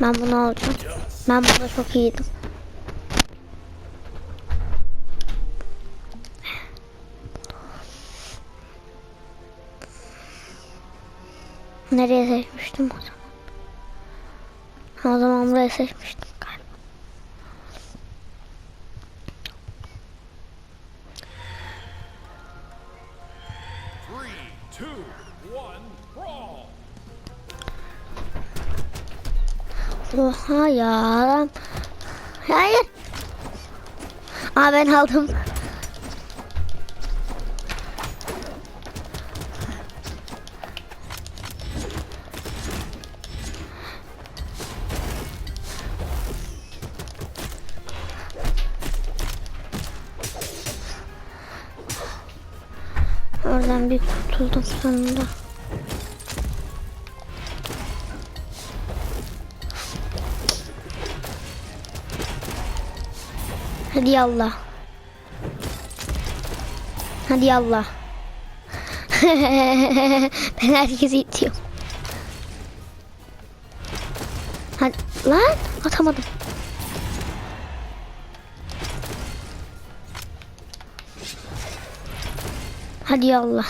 Ben bunu alacağım. Ben bunda çok iyiydim. Nereye seçmiştim o zaman? O zaman buraya seçmiştim Oha ya. Hayır. Aa ben aldım. Oradan bir kurtuldum sonunda. Hadi yallah. Hadi yallah. ben herkesi itiyorum. Hadi lan atamadım. Hadi yallah.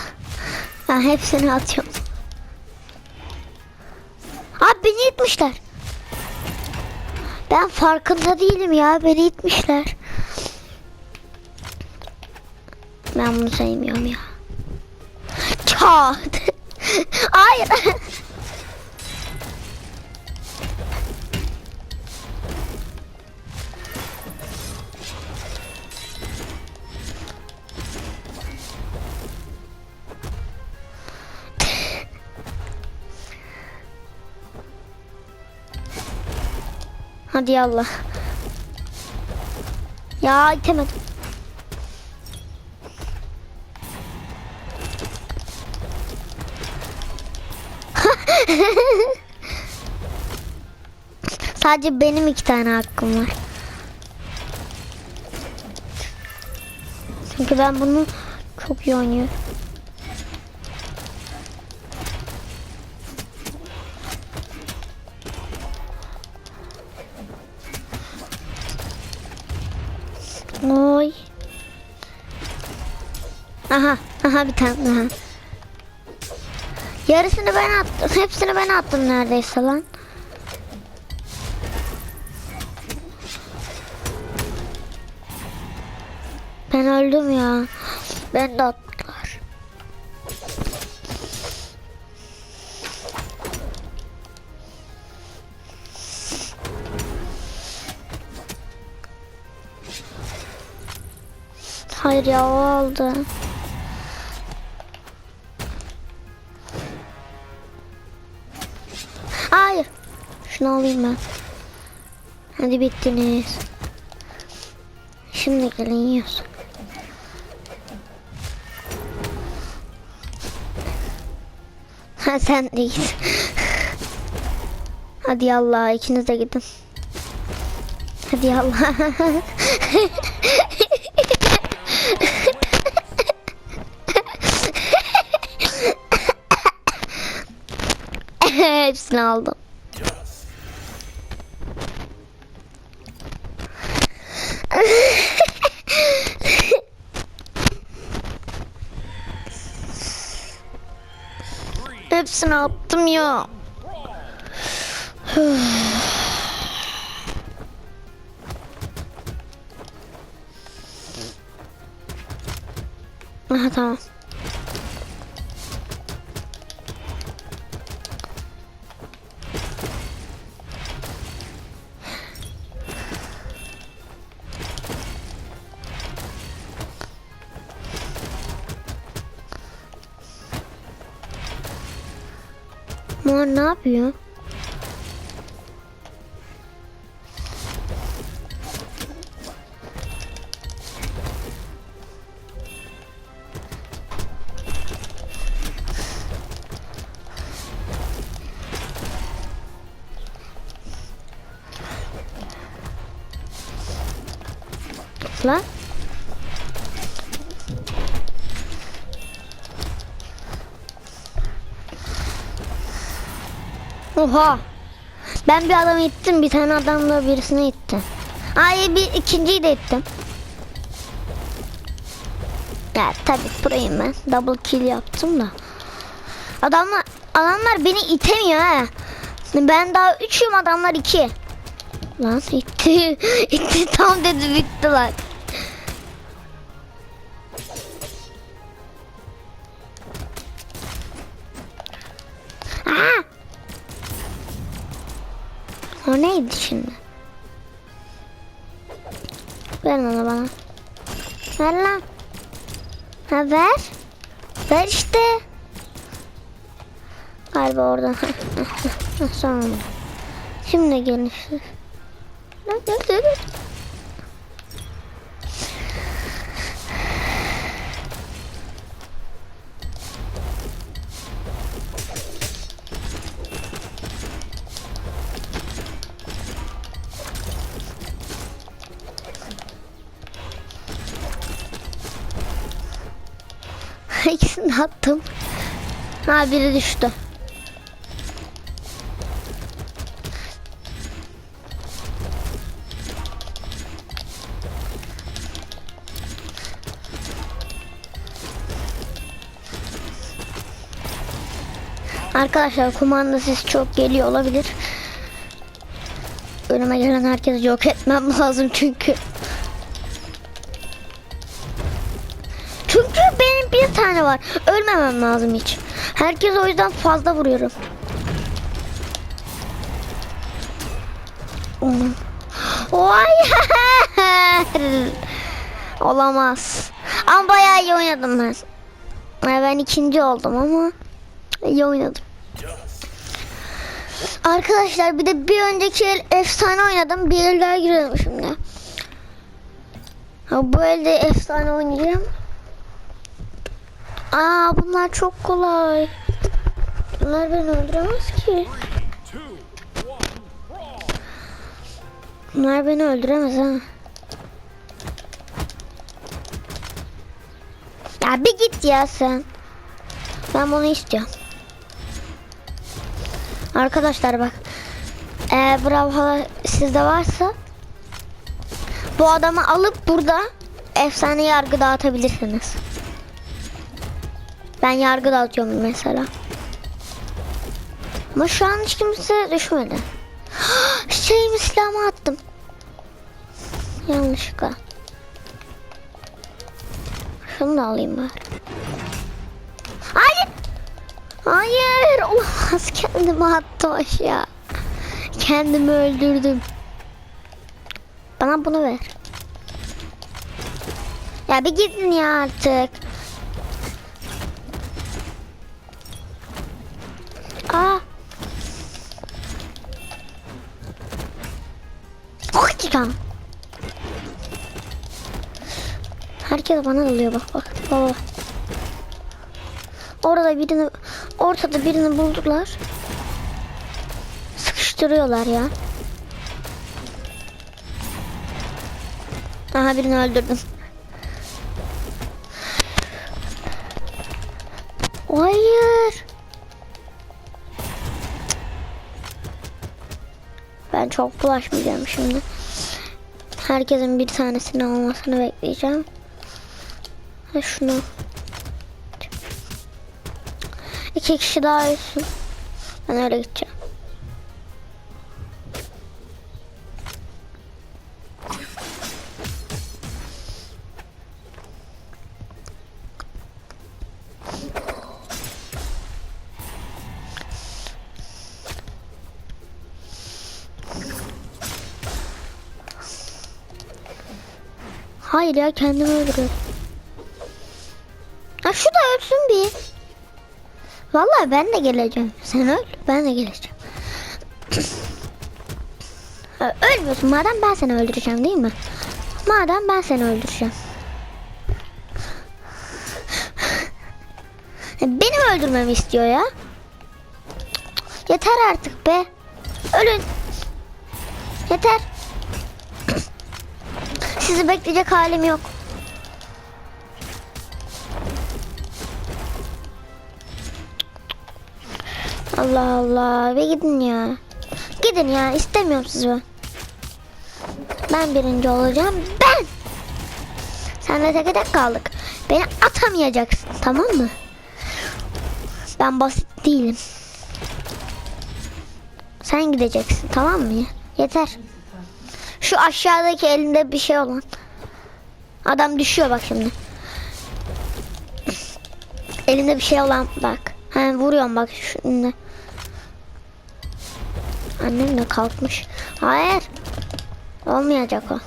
Ben hepsini atıyorum. Abi beni itmişler. Ben farkında değilim ya. Beni itmişler. Ben bunu sevmiyorum ya. Çat. Hayır. Hadi yallah. Ya itemedim. Sadece benim iki tane hakkım var. Çünkü ben bunu çok iyi oynuyorum. Oy. Aha, aha bir tane daha. Yarısını ben attım. Hepsini ben attım neredeyse lan. Ben öldüm ya. Ben de attılar. Hayır ya o aldı. Şunu alayım ben. Hadi bittiniz. Şimdi gelin yiyoruz. Ha sen de git. Hadi Allah ikiniz de gidin. Hadi Allah. Hepsini aldım. Hepsini attım ya. Aha tamam. Mor ne yapıyor? Lan. Oha. Ben bir adamı ittim. Bir tane adam da birisini itti. Ay bir ikinciyi de ittim. Ya tabii proyum ben. Double kill yaptım da. Adamlar adamlar beni itemiyor ha. Ben daha üçüm adamlar iki. Lan itti. itti tam dedi bitti lan. O neydi şimdi? Ver onu bana. Ver lan. Ha ver. Ver işte. Galiba oradan. Sonra. Şimdi gelin işte. Lan gel İkisini attım. Ha biri düştü. Arkadaşlar kumanda sesi çok geliyor olabilir. Önüme gelen herkesi yok etmem lazım. Çünkü tane var. Ölmemem lazım hiç. Herkes o yüzden fazla vuruyorum. Onun. Olamaz. Ama bayağı iyi oynadım ben. Ben ikinci oldum ama iyi oynadım. Arkadaşlar bir de bir önceki el efsane oynadım. Bir el daha girelim şimdi. Ha, bu elde efsane oynayacağım. Aa bunlar çok kolay. Bunlar beni öldüremez ki. Bunlar beni öldüremez ha. Ya bir git ya sen. Ben bunu istiyorum. Arkadaşlar bak. Eğer bravo sizde varsa bu adamı alıp burada efsane yargı dağıtabilirsiniz. Ben yargı dağıtıyorum mesela. Ama şu an hiç kimse düşmedi. Şeyimi silahımı attım. Yanlışlıkla. Şunu da alayım bari. Hayır. Hayır. Olamaz. Kendimi attım aşağı. Kendimi öldürdüm. Bana bunu ver. Ya bir gidin ya artık. Hakikaten. Herkes bana dalıyor bak bak. Baba. Orada birini ortada birini buldular. Sıkıştırıyorlar ya. Aha birini öldürdüm. Hayır. Ben çok bulaşmayacağım şimdi. Herkesin bir tanesini almasını bekleyeceğim. Ha şunu. İki kişi daha ölsün. Ben öyle gideceğim. Hayır ya kendimi öldürüyorum. Ha şu da ölsün bir. Vallahi ben de geleceğim. Sen öl, ben de geleceğim. Ölmüyorsun madem ben seni öldüreceğim değil mi? Madem ben seni öldüreceğim. Benim öldürmemi istiyor ya. Yeter artık be. Ölün. Yeter. Sizi bekleyecek halim yok. Allah Allah. Ve gidin ya. gidin ya istemiyorum sizi. Ben birinci olacağım. Ben. Senle tek tek kaldık. Beni atamayacaksın tamam mı? Ben basit değilim. Sen gideceksin tamam mı? Yeter. Şu aşağıdaki elinde bir şey olan. Adam düşüyor bak şimdi. Elinde bir şey olan bak. Ha vuruyorum bak şimdi. Annem de kalkmış. Hayır. Olmayacak o.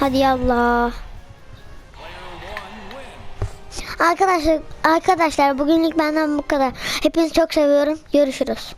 Hadi yallah. Arkadaşlar arkadaşlar bugünlük benden bu kadar. Hepinizi çok seviyorum. Görüşürüz.